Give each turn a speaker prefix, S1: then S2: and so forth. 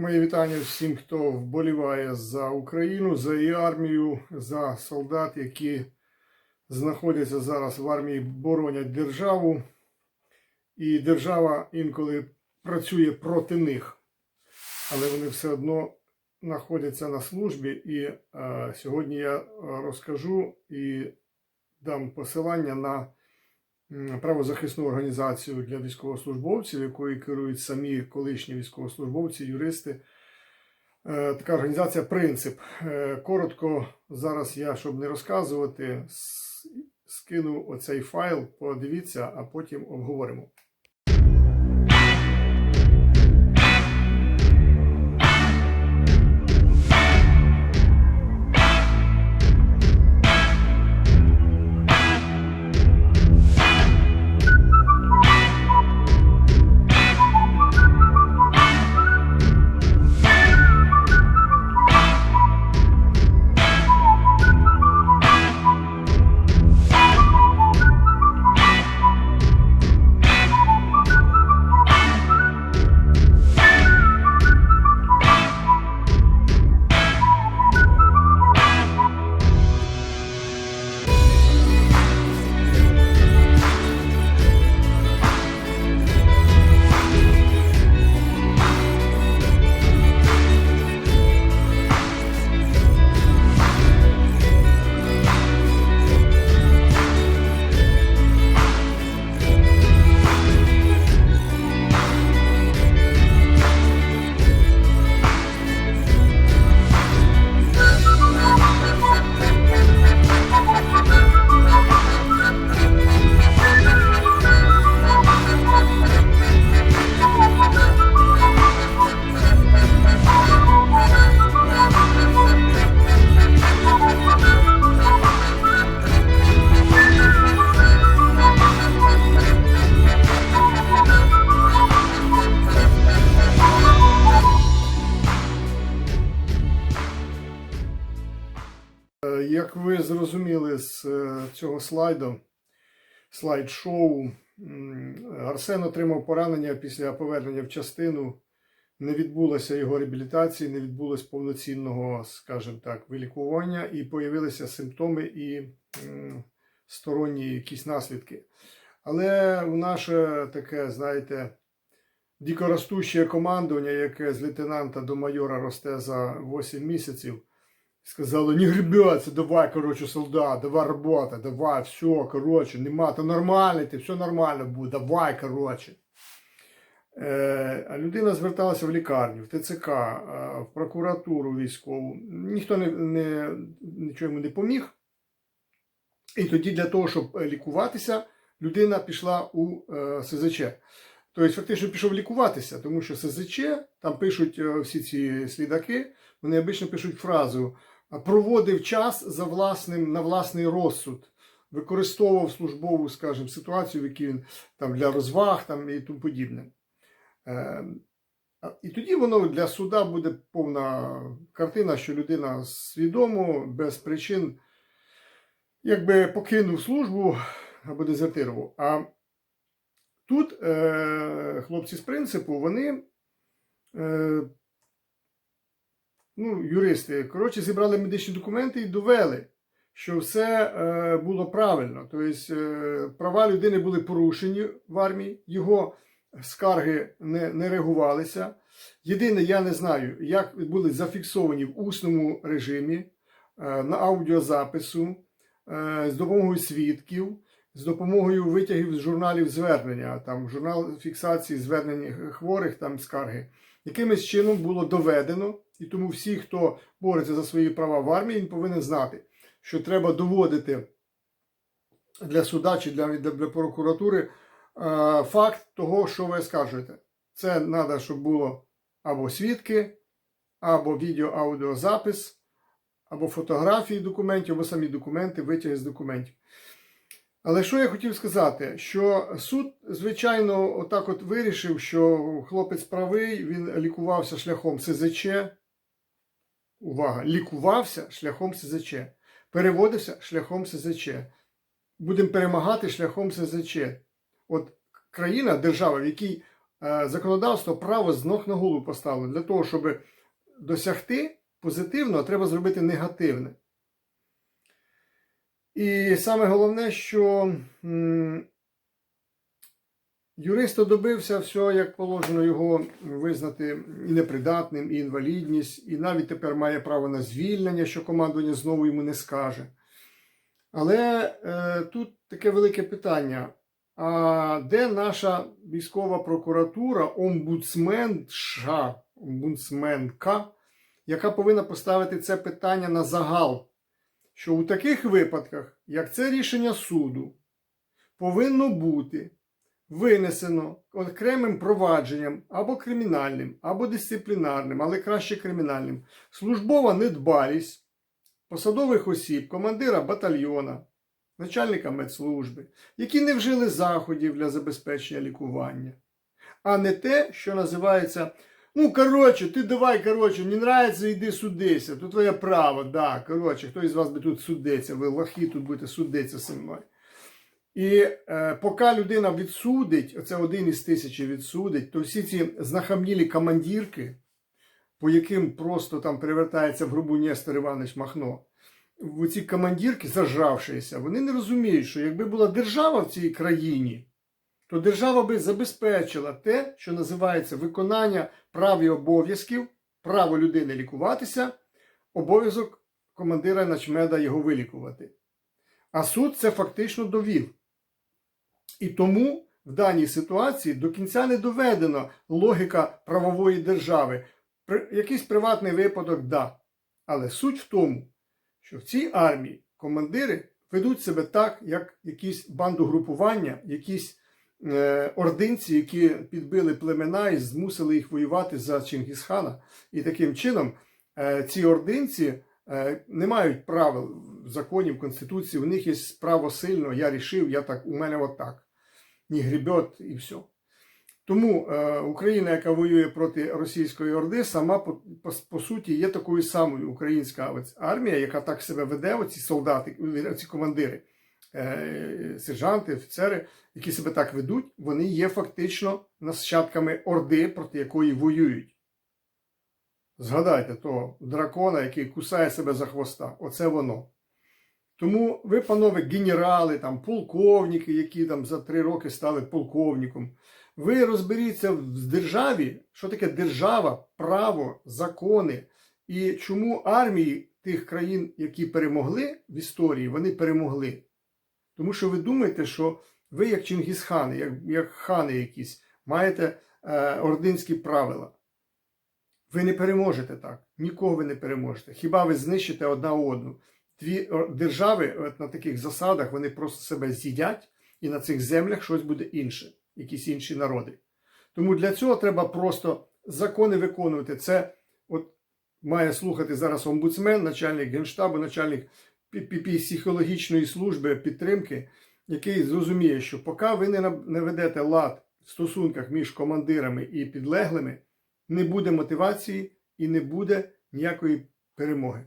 S1: Мої вітання всім, хто вболіває за Україну, за її армію, за солдат, які знаходяться зараз в армії, боронять державу. І держава інколи працює проти них, але вони все одно знаходяться на службі. І е, сьогодні я розкажу і дам посилання на правозахисну організацію для військовослужбовців, якою керують самі колишні військовослужбовці, юристи. Е, Така організація Принцип. Е, Коротко зараз я, щоб не розказувати, скину оцей файл, подивіться, а потім обговоримо. Цього слайду, слайд-шоу, Арсен отримав поранення після повернення в частину. Не відбулося його реабілітації, не відбулося повноцінного, скажімо так, вилікування, і появилися симптоми і сторонні якісь наслідки. Але у наше таке, знаєте, дикоростуще командування, яке з лейтенанта до майора росте за 8 місяців, Сказали, не гребеться, давай, короче, солдат, давай робота, давай, все, короче, нема, то нормально, ти, все нормально буде, давай, короче. Е, а людина зверталася в лікарню, в ТЦК, в прокуратуру військову. Ніхто не, не, нічого йому не поміг. І тоді для того, щоб лікуватися, людина пішла у е, СЗЧ. Тобто, фактично пішов лікуватися, тому що СЗЧ, там пишуть е, всі ці слідаки, вони обично пишуть фразу проводив час за власним, на власний розсуд, використовував службову, скажімо, ситуацію, в якій він там для розваг там, і тому подібне. Е, І тоді воно для суда буде повна картина, що людина свідомо, без причин, якби покинув службу або дезертирував. А тут е, хлопці з принципу, вони. Ну, юристи, коротше, зібрали медичні документи і довели, що все е, було правильно. Тобто е, права людини були порушені в армії, його скарги не, не реагувалися. Єдине, я не знаю, як були зафіксовані в усному режимі, е, на аудіозапису, е, з допомогою свідків, з допомогою витягів з журналів звернення, там журнал фіксації звернень хворих, там скарги. Якимось чином було доведено, і тому всі, хто бореться за свої права в армії, він повинен знати, що треба доводити для суда чи для, для, прокуратури е, факт того, що ви скажете. Це треба, щоб було або свідки, або відео-аудіозапис, або фотографії документів, або самі документи, витяги з документів. Але що я хотів сказати, що суд, звичайно, отак от вирішив, що хлопець правий, він лікувався шляхом СЗЧ. Увага! Лікувався шляхом СЗЧ. Переводився шляхом СЗЧ. Будемо перемагати шляхом СЗЧ. От країна, держава, в якій е, законодавство право з ног на голову поставило. Для того, щоб досягти позитивного, треба зробити негативне. І саме головне, що юрист добився всього, як положено, його визнати і непридатним, і інвалідність, і навіть тепер має право на звільнення, що командування знову йому не скаже. Але е, тут таке велике питання. А де наша військова прокуратура, омбудсмен США, омбудсменка, яка повинна поставити це питання на загал? Що у таких випадках, як це рішення суду, повинно бути винесено окремим провадженням або кримінальним, або дисциплінарним, але краще кримінальним, службова недбалість посадових осіб, командира батальйона, начальника медслужби, які не вжили заходів для забезпечення лікування, а не те, що називається. Ну, коротше, ти давай, коротше, не нравится, йди судися. То твоє право, да, коротше, хто із вас би тут судиться, ви лохи тут будете судитися зі мною. І е, поки людина відсудить, оце один із тисячі відсудить, то всі ці знахамнілі командірки, по яким просто там перевертається в грубу Нестор Іванович Махно, ці командірки, зажравшися, вони не розуміють, що якби була держава в цій країні, то держава би забезпечила те, що називається виконання прав і обов'язків, право людини лікуватися, обов'язок командира начмеда його вилікувати. А суд це фактично довів. І тому в даній ситуації до кінця не доведена логіка правової держави. При, якийсь приватний випадок, да. Але суть в тому, що в цій армії командири ведуть себе так, як якісь бандугрупування, якісь е, ординці, які підбили племена і змусили їх воювати за Чингісхана. І таким чином е, ці ординці е, не мають правил законів Конституції, у них є право сильно, я рішив, я так, у мене отак. Не гребет і все. Тому е, Україна, яка воює проти російської орди, сама по, по, по суті є такою самою українська ось армія, яка так себе веде, оці солдати, оці командири, е, сержанти, офіцери, які себе так ведуть, вони є фактично нащадками орди, проти якої воюють. Згадайте того дракона, який кусає себе за хвоста. Оце воно. Тому ви, панове, генерали, там, полковники, які там за три роки стали полковником, ви розберіться в державі, що таке держава, право, закони, і чому армії тих країн, які перемогли в історії, вони перемогли. Тому що ви думаєте, що ви, як Чингісхани, як, як хани якісь, маєте е, ординські правила. Ви не переможете так. Нікого ви не переможете. Хіба ви знищите одна одну? Дві держави от на таких засадах вони просто себе з'їдять, і на цих землях щось буде інше, якісь інші народи. Тому для цього треба просто закони виконувати. Це от має слухати зараз омбудсмен, начальник генштабу, начальник психологічної служби підтримки, який зрозуміє, що поки ви не ведете лад в стосунках між командирами і підлеглими, не буде мотивації і не буде ніякої перемоги.